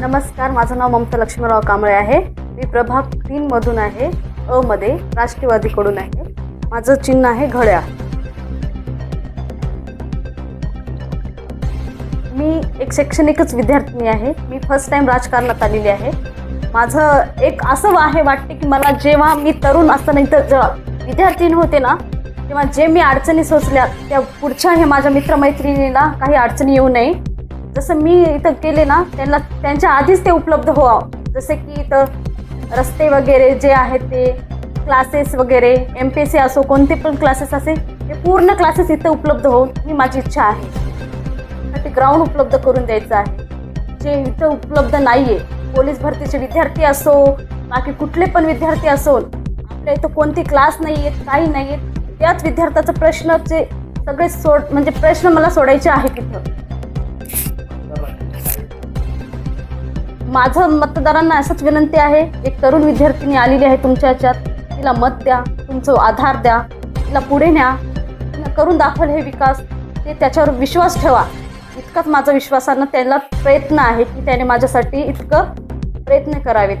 नमस्कार माझं नाव ममता लक्ष्मीराव कांबळे आहे. मी प्रभाग तीन मधून आहे. अ मध्ये राष्ट्रवादीकडून आहे. माझं चिन्ह आहे घड्याळ. मी एक शैक्षणिकच विद्यार्थिनी आहे. मी फर्स्ट टाइम राजकारणात आलेली आहे. माझं एक असं आहे वाटते की मला जेव्हा मी तरुण असताना इथं जेव्हा विद्यार्थिनी होते ना तेव्हा जे मी अडचणी सोचल्या त्या पुढच्या हे माझ्या मित्रमैत्रिणीला काही अडचणी येऊ नये. जसं मी इथं केले ना त्यांना त्यांच्या आधीच ते उपलब्ध व्हावं. जसे की इथं रस्ते वगैरे जे आहेत ते क्लासेस वगैरे एम पी एस सी असो कोणते पण क्लासेस असे ते पूर्ण क्लासेस इथं उपलब्ध होऊन ही माझी इच्छा आहे. ते ग्राउंड उपलब्ध करून द्यायचं आहे. जे इथं उपलब्ध नाही आहे पोलीस भरतीचे विद्यार्थी असो बाकी कुठले पण विद्यार्थी असो आपल्या इथं कोणते क्लास नाही आहेत काही नाही आहेत त्याच विद्यार्थ्याचं प्रश्नचे सगळे सोड म्हणजे प्रश्न मला सोडायचे आहेत इथं. माझं मतदारांना असंच विनंती आहे एक तरुण विद्यार्थिनी आलेली आहे तुमच्या ह्याच्यात तिला मत द्या तुमचं आधार द्या तिला पुढे न्या. तिला करून दाखवल हे विकास. ते त्याच्यावर विश्वास ठेवा. इतकाच माझा विश्वासानं त्याला प्रयत्न आहे की त्याने माझ्यासाठी इतकं प्रयत्न करावेत.